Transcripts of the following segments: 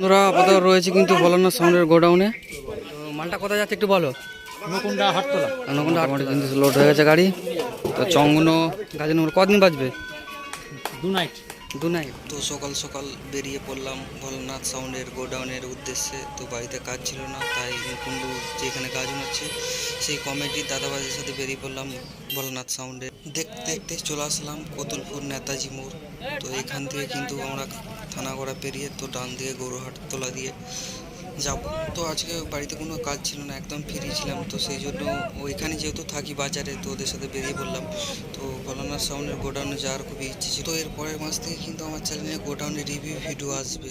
বন্ধুরা আপাতত রয়েছে কিন্তু বোলার না সামনের গোডাউনে। মালটা কোথায় যাচ্ছে একটু বলো। নকুন্ডা হাটতলা। নকুন্ডা আটমাটি কিন্তু লোড হয়ে গেছে গাড়ি। তো চঙ্গনো নম্বর কদিন বাজবে? দু নাইট দু নাই তো সকাল সকাল বেরিয়ে পড়লাম ভোলানাথ সাউন্ডের গোডাউনের উদ্দেশ্যে। তো বাড়িতে কাজ ছিল না, তাই মুকুন্ডু যেখানে কাজ হচ্ছে, সেই কমেডি দাদাবাজের সাথে বেরিয়ে পড়লাম ভোলানাথ সাউন্ডে দেখতে দেখতে চলে আসলাম কতুলপুর নেতাজি মোড়। তো এখান থেকে কিন্তু আমরা থানাগড়া পেরিয়ে, তো ডান দিয়ে গৌরহাট, তোলা দিয়ে যাব। তো আজকে বাড়িতে কোনো কাজ ছিল না, একদম ফ্রি ছিলাম। তো সেই জন্য ওইখানে যেহেতু থাকি বাজারে, তো ওদের সাথে বেরিয়ে পড়লাম। তো ভোলানাথ সাউন্ডের গোডাউনে যাওয়ার খুবই ইচ্ছে ছিল। তো এর পরের মাস থেকে কিন্তু আমার চ্যানেলে গোডাউনের রিভিউ ভিডিও আসবে।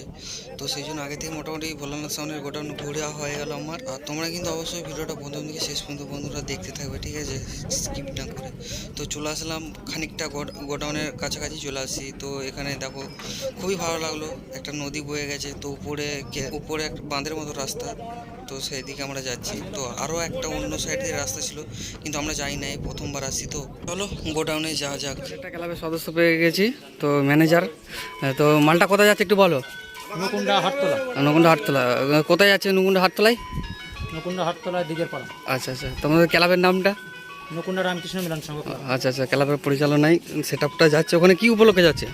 তো সেই জন্য আগে থেকে মোটামুটি ভোলানাথ সাউন্ডের গোডাউন ঘুরে হয়ে গেল আমার। আর তোমরা কিন্তু অবশ্যই ভিডিওটা প্রথম থেকে শেষ পর্যন্ত বন্ধুরা দেখতে থাকবে, ঠিক আছে? স্কিপ না করে। তো চলে আসলাম খানিকটা গোডাউনের কাছাকাছি চলে আসি তো এখানে দেখো, খুবই ভালো লাগল। একটা নদী বয়ে গেছে। তো উপরে উপরে বাঁধের মতো রাস্তা। তো সেই দিকে আমরা যাচ্ছি। তো আরও একটা অন্য সাইড দিয়ে রাস্তা ছিল কিন্তু আমরা যাই নাই প্রথমবার আসছি তো। চলো গোডাউনে যাওয়া যাক। একটা ক্লাবের সদস্য পেয়ে গেছি তো ম্যানেজার তো মালটা কোথায় যাচ্ছে একটু বলো? নকুন্ডা হাটতলা। নকুন্ডা হাটতলা। কোথায় যাচ্ছে নকুন্ডা হাটতলায়? নকুন্ডা হাটতলা দিকের পাড়া। আচ্ছা আচ্ছা। তোমাদের ক্লাবের নামটা? নকুন্ডা রামকৃষ্ণ মিলন সংঘ আচ্ছা আচ্ছা। ক্লাবের পরিচালনায় সেট আপটা যাচ্ছে। ওখানে কি উপলক্ষে যাচ্ছে?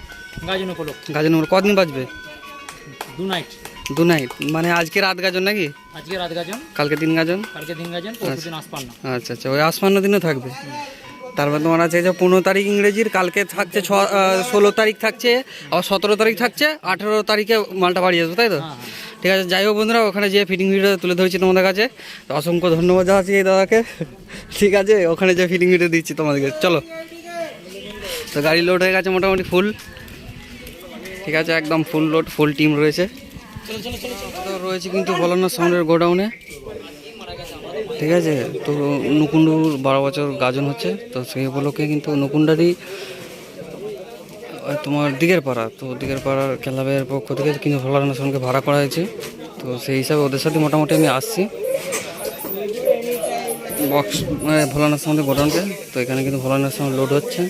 গাজন উপলক্ষে। গাজন নম্বর কদিন বাজবে? দু নাইট দু নাইট মানে আজকে রাত গাজন নাকি? আজকে রাত গাজন কালকে দিন গাজন? কালকে দিন গাজন পরশু দিন আসপান্না। আচ্ছা আচ্ছা ওই আসমান্য দিনও থাকবে। তারপর তোমার আছে যে পনেরো তারিখ ইংরেজির কালকে থাকছে ছ ষোলো তারিখ থাকছে আবার সতেরো তারিখ থাকছে আঠেরো তারিখে মালটা বাড়ি আসবে তাই তো? হ্যাঁ হ্যাঁ। ঠিক আছে যাই হোক বন্ধুরা ওখানে যে ফিটিং ভিডিও তুলে ধরেছি তোমাদের কাছে অসংখ্য ধন্যবাদ জানাচ্ছি এই দাদাকে। ঠিক আছে ওখানে যে ফিটিং ভিডিও দিচ্ছি তোমাদেরকে চলো। তো গাড়ি লোড হয়ে গেছে মোটামুটি ফুল ঠিক আছে একদম ফুল লোড ফুল টিম রয়েছে। রয়েছে কিন্তু ভোলানাথ সাউন্ডের গোডাউনে। ঠিক আছে? তো নুকুন্ডুর বারো বছর গাজন হচ্ছে তো সেই উপলক্ষে কিন্তু নুকুন্ডারই আহ, তোমার দিকের পাড়া। তো দিকের পাড়ার ক্লাবের পক্ষ থেকে কিন্তু ভোলানাথ সাউন্ডকে ভাড়া করা হয়েছে। তো সেই হিসাবে ওদের সাথে মোটামুটি আমি আসছি। বক্স মানে ভোলানাথ সাউন্ডের গোডাউনকে। তো এখানে কিন্তু ভোলানাথ সাউন্ড লোড হচ্ছে।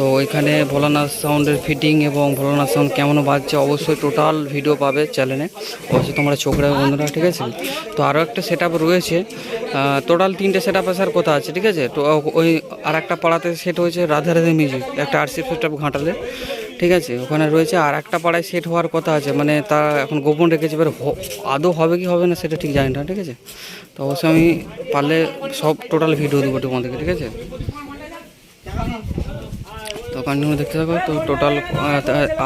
তো ওইখানে ভোলানাথ সাউন্ডের ফিটিং এবং ভোলানাথ সাউন্ড কেমন বাজছে অবশ্যই টোটাল ভিডিও পাবে চ্যানেলে অবশ্যই তোমরা চোখ বন্ধুরা, ঠিক আছে? তো আরও একটা সেট রয়েছে। টোটাল তিনটে সেট আপ আসার কথা আছে, ঠিক আছে? তো ওই আর একটা পাড়াতে সেট হয়েছে রাধা রাধে মিউজিক একটা আরসি সেট আপ ঘাটালে, ঠিক আছে? ওখানে রয়েছে আর একটা পাড়ায় সেট হওয়ার কথা আছে মানে তা এখন গোপন রেখেছে, এবার আদৌ হবে কি হবে না সেটা ঠিক জানি না, ঠিক আছে? তো অবশ্যই আমি পারলে সব টোটাল ভিডিও দেবো তোমাদেরকে, ঠিক আছে? কন্টিনিউ দেখতে থাকো, তো টোটাল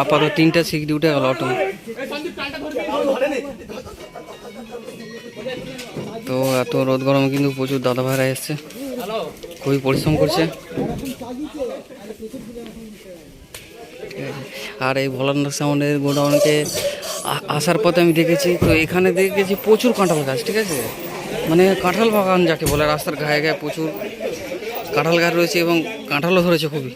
আপাতত তিনটে সিগড়ি উঠে গেল অটো তো এত রোদ গরমে কিন্তু প্রচুর দাদা ভাইরা এসছে। খুবই পরিশ্রম করছে। আর এই ভোলানাথ সাউন্ডের গোডাউনকে আসার পথে আমি দেখেছি, তো এখানে দেখেছি প্রচুর কাঁঠাল গাছ, ঠিক আছে? মানে কাঁঠাল বাগান যাকে বলে, রাস্তার গায়ে গায়ে প্রচুর কাঁঠাল গাছ রয়েছে এবং কাঁঠালও ধরেছে খুবই।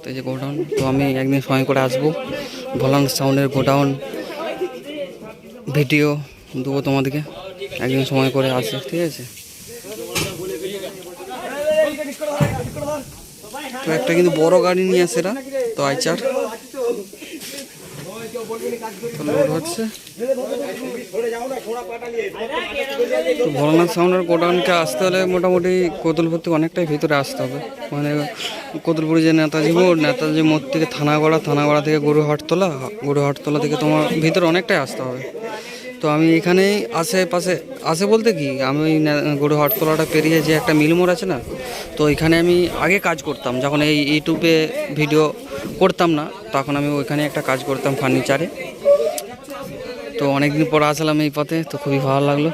তো এই যে গোডাউন, তো আমি একদিন সময় করে আসব। ভোলান সাউন্ডের গোডাউন ভিডিও দেবো তোমাদেরকে। একদিন সময় করে আসে, ঠিক আছে? তো একটা কিন্তু বড় গাড়ি নিয়ে আসে তো আইচার। হচ্ছে। তো ভোলানাথ সাউন্ডের গোডাউনকে আসতে হলে মোটামুটি কোতুলপুর থেকে অনেকটাই ভিতরে আসতে হবে। মানে কোতুলপুরে যে নেতাজি মোড় নেতাজি মোড় থেকে থানাগড়া থানাগড়া থেকে গরুহাটতলা গরুহাটতলা থেকে তোমার ভিতরে অনেকটাই আসতে হবে। তো আমি এখানেই আশেপাশে, আসে বলতে কি, আমি ওই নে- গরুহাটতলাটা পেরিয়ে যে একটা মিলমোড় আছে না, তো এখানে আমি আগে কাজ করতাম, যখন এই ইউটিউবে ভিডিও করতাম না। তখন আমি ওইখানে একটা কাজ করতাম ফার্নিচারে তো অনেকদিন পর আসলাম এই পথে তো খুবই ভালো লাগল।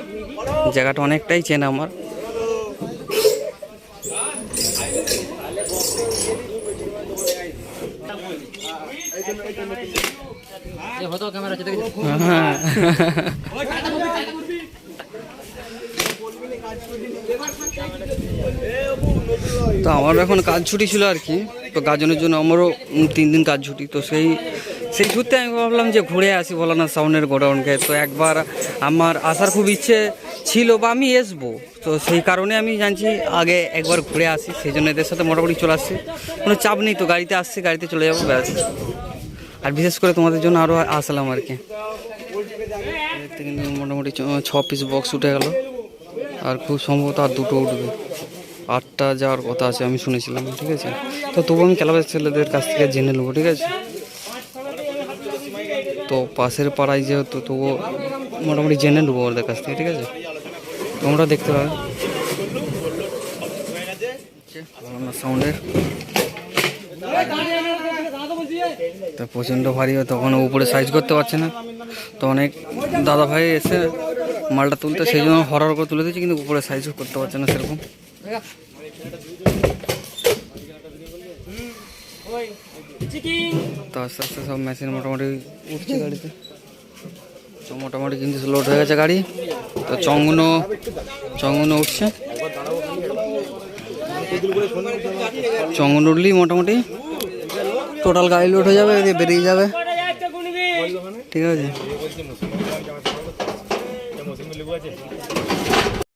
জায়গাটা অনেকটাই চেনা আমার। হ্যাঁ। তো আমার এখন কাজ ছুটি ছিল আর কি। তো গাজনের জন্য আমারও তিন দিন কাজ ছুটি। তো সেই সেই সূত্রে আমি ভাবলাম যে ঘুরে আসি বলো ভোলানাথ সাউন্ডের গোডাউনকে। তো একবার আমার আসার খুব ইচ্ছে ছিল বা আমি আসব। তো সেই কারণে আমি জানছি আগে একবার ঘুরে আসি, সেই জন্য এদের সাথে মোটামুটি চলে আসছি। কোনো চাপ নেই তো, গাড়িতে আসছি, গাড়িতে চলে যাব, ব্যাস। আর বিশেষ করে তোমাদের জন্য আরও আসলাম আর কি। মোটামুটি ছ পিস বক্স উঠে গেল। আর খুব সম্ভবত আর দুটো উঠবে। আটটা যাওয়ার কথা আছে, আমি শুনেছিলাম, ঠিক আছে? তো তবু আমি ক্লাবের ছেলেদের কাছ থেকে জেনে নেব, ঠিক আছে? তো পাশের পাড়ায় যেহেতু, তবুও মোটামুটি জেনে নেব ওদের কাছ থেকে, ঠিক আছে? তোমরা দেখতে পাবে। সাউন্ডের তা প্রচণ্ড ভারী তখন উপরে সাইজ করতে পারছে না। তো অনেক দাদা ভাই এসে মালটা তুলতে, সেই জন্য হরার করে তুলে দিয়েছে, কিন্তু উপরে সাইজও করতে পারছে না সেরকম। তো আস্তে আস্তে সব মেশিন মোটামুটি উঠছে গাড়িতে। তো মোটামুটি কিন্তু লোড হয়ে গেছে গাড়ি। তো চঙ্গুনো চঙ্গুনো উঠছে। চঙ্গুন উঠলেই মোটামুটি টোটাল গাড়ি লোড হয়ে যাবে বেরিয়ে যাবে। ঠিক আছে?